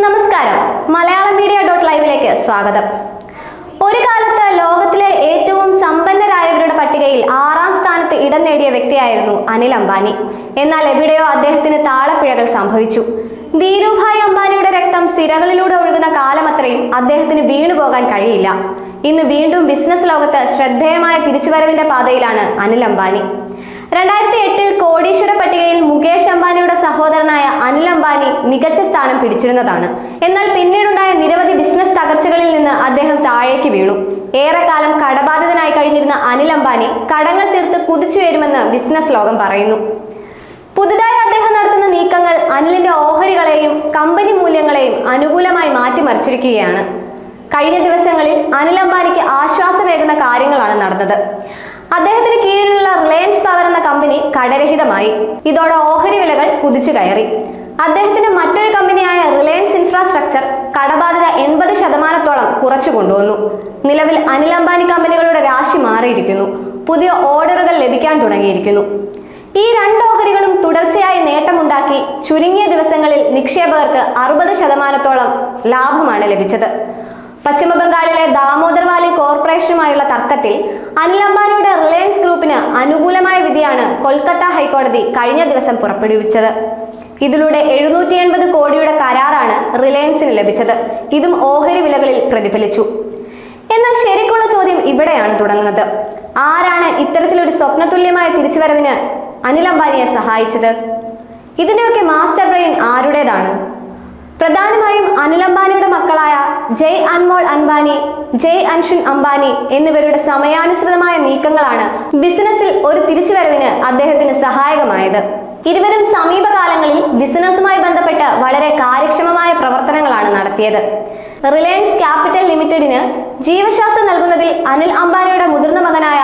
നമസ്കാരം. Malayalam media dot ലൈവിലേക്ക് സ്വാഗതം. ഒരു കാലത്ത് ലോകത്തിലെ ഏറ്റവും സമ്പന്നരായവരുടെ പട്ടികയിൽ ആറാം സ്ഥാനത്ത് ഇടം നേടിയ വ്യക്തിയായിരുന്നു അനിൽ അംബാനി. എന്നാൽ എവിടെയോ അദ്ദേഹത്തിന് താളപ്പിഴകൾ സംഭവിച്ചു. ധീരുഭായ് അംബാനിയുടെ രക്തം സിരകളിലൂടെ ഒഴുകുന്ന കാലമത്രയും അദ്ദേഹത്തിന് വീണുപോകാൻ കഴിയില്ല. ഇന്ന് വീണ്ടും ബിസിനസ് ലോകത്ത് ശ്രദ്ധേയമായ തിരിച്ചുവരവിന്റെ പാതയിലാണ് അനിൽ അംബാനി. രണ്ടായിരത്തി എട്ടിൽ കോടീശ്വര പട്ടികയിൽ മുകേഷ് അംബാനിയുടെ സഹോദരനായ അനിൽ അംബാനി മികച്ച സ്ഥാനം പിടിച്ചിരുന്നതാണ്. എന്നാൽ പിന്നീടുണ്ടായ നിരവധി ബിസിനസ് തകർച്ചകളിൽ നിന്ന് അദ്ദേഹം താഴേക്ക് വീണു. ഏറെക്കാലം കടബാധിതനായി കഴിഞ്ഞിരുന്ന അനിൽ അംബാനി കടങ്ങൾ തീർത്ത് കുതിച്ചുയരുമെന്ന് ബിസിനസ് ലോകം പറയുന്നു. പുതുതായി അദ്ദേഹം നടത്തുന്ന നീക്കങ്ങൾ അനിലിന്റെ ഓഹരികളെയും കമ്പനി മൂല്യങ്ങളെയും അനുകൂലമായി മാറ്റിമറിച്ചിരിക്കുകയാണ്. കഴിഞ്ഞ ദിവസങ്ങളിൽ അനിൽ അംബാനിക്ക് ആശ്വാസമേകുന്ന കാര്യങ്ങളാണ് നടന്നത്. അദ്ദേഹത്തിന് കീഴിലുള്ള റിലയൻസ് പവർ എന്ന കമ്പനി കടരഹിതമായി. ഇതോടെ ഓഹരി വിലകൾ കുതിച്ചു കയറി. അദ്ദേഹത്തിന്റെ മറ്റൊരു കമ്പനിയായ റിലയൻസ് ഇൻഫ്രാസ്ട്രക്ചർ കടബാധ്യത എൺപത് ശതമാനത്തോളം കുറച്ചു കൊണ്ടുവന്നു. നിലവിൽ അനിൽ അംബാനി കമ്പനികളുടെ രാശി മാറിയിരിക്കുന്നു. പുതിയ ഓർഡറുകൾ ലഭിക്കാൻ തുടങ്ങിയിരിക്കുന്നു. ഈ രണ്ട് ഓഹരികളും തുടർച്ചയായി നേട്ടമുണ്ടാക്കി ചുരുങ്ങിയ ദിവസങ്ങളിൽ നിക്ഷേപകർക്ക് അറുപത് ശതമാനത്തോളം ലാഭമാണ് ലഭിച്ചത്. പശ്ചിമ ബംഗാളിലെ ദാമോദർ വാലി കോർപ്പറേഷനുമായുള്ള തർക്കത്തിൽ അനിൽ അംബാനിയുടെ റിലയൻസ് ഗ്രൂപ്പിന് അനുകൂലമായ വിധിയാണ് കൊൽക്കത്ത ഹൈക്കോടതി കഴിഞ്ഞ ദിവസം പുറപ്പെടുവിച്ചത്. ഇതിലൂടെ എഴുന്നൂറ്റി എൺപത് കോടിയുടെ കരാറാണ് റിലയൻസിന് ലഭിച്ചത്. ഇതും ഓഹരി വിലകളിൽ പ്രതിഫലിച്ചു. എന്നാൽ ശരിക്കുള്ള ചോദ്യം ഇവിടെയാണ് തുടങ്ങുന്നത്. ആരാണ് ഇത്തരത്തിലൊരു സ്വപ്നതുല്യമായ തിരിച്ചുവരവിന് അനിൽ അംബാനിയെ സഹായിച്ചത്? ഇതിന്റെയൊക്കെ മാസ്റ്റർ ബ്രെയിൻ ആരുടേതാണ്? പ്രധാനമായും അനിൽ അംബാനിയുടെ മക്കളായ ജയ് അൻമോൾ അംബാനി ജയ് അൻഷുൻ അംബാനി എന്നിവരുടെ സമയാനുസൃതമായ നീക്കങ്ങളാണ് ബിസിനസ്സിൽ ഒരു തിരിച്ചുവരവിന് അദ്ദേഹത്തിന് സഹായകമായത്. ഇരുവരും സമീപകാലങ്ങളിൽ ബിസിനസ്സുമായി ബന്ധപ്പെട്ട് വളരെ കാര്യക്ഷമമായ പ്രവർത്തനങ്ങളാണ് നടത്തിയത്. റിലയൻസ് ക്യാപിറ്റൽ ലിമിറ്റഡിന് ജീവശ്വാസം നൽകുന്നതിൽ അനിൽ അംബാനിയുടെ മുതിർന്ന മകനായ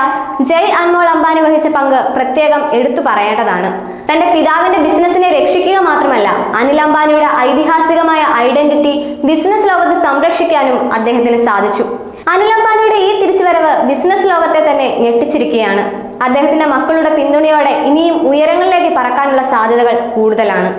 ജയ് അൻമോൾ അംബാനി വഹിച്ച പങ്ക് പ്രത്യേകം എടുത്തു പറയേണ്ടതാണ്. തന്റെ പിതാവിന്റെ ബിസിനസിനെ രക്ഷിക്കുക മാത്രമല്ല അനിൽ അംബാനിയുടെ ഐഡന്റിറ്റി ബിസിനസ് ലോകത്ത് സംരക്ഷിക്കാനും അദ്ദേഹത്തിന് സാധിച്ചു. അനിൽ അംബാനിയുടെ ഈ തിരിച്ചുവരവ് ബിസിനസ് ലോകത്തെ തന്നെ ഞെട്ടിച്ചിരിക്കുകയാണ്. അദ്ദേഹത്തിന്റെ മക്കളുടെ പിന്തുണയോടെ ഇനിയും ഉയരങ്ങളിലേക്ക് പറക്കാനുള്ള സാധ്യതകൾ കൂടുതലാണ്.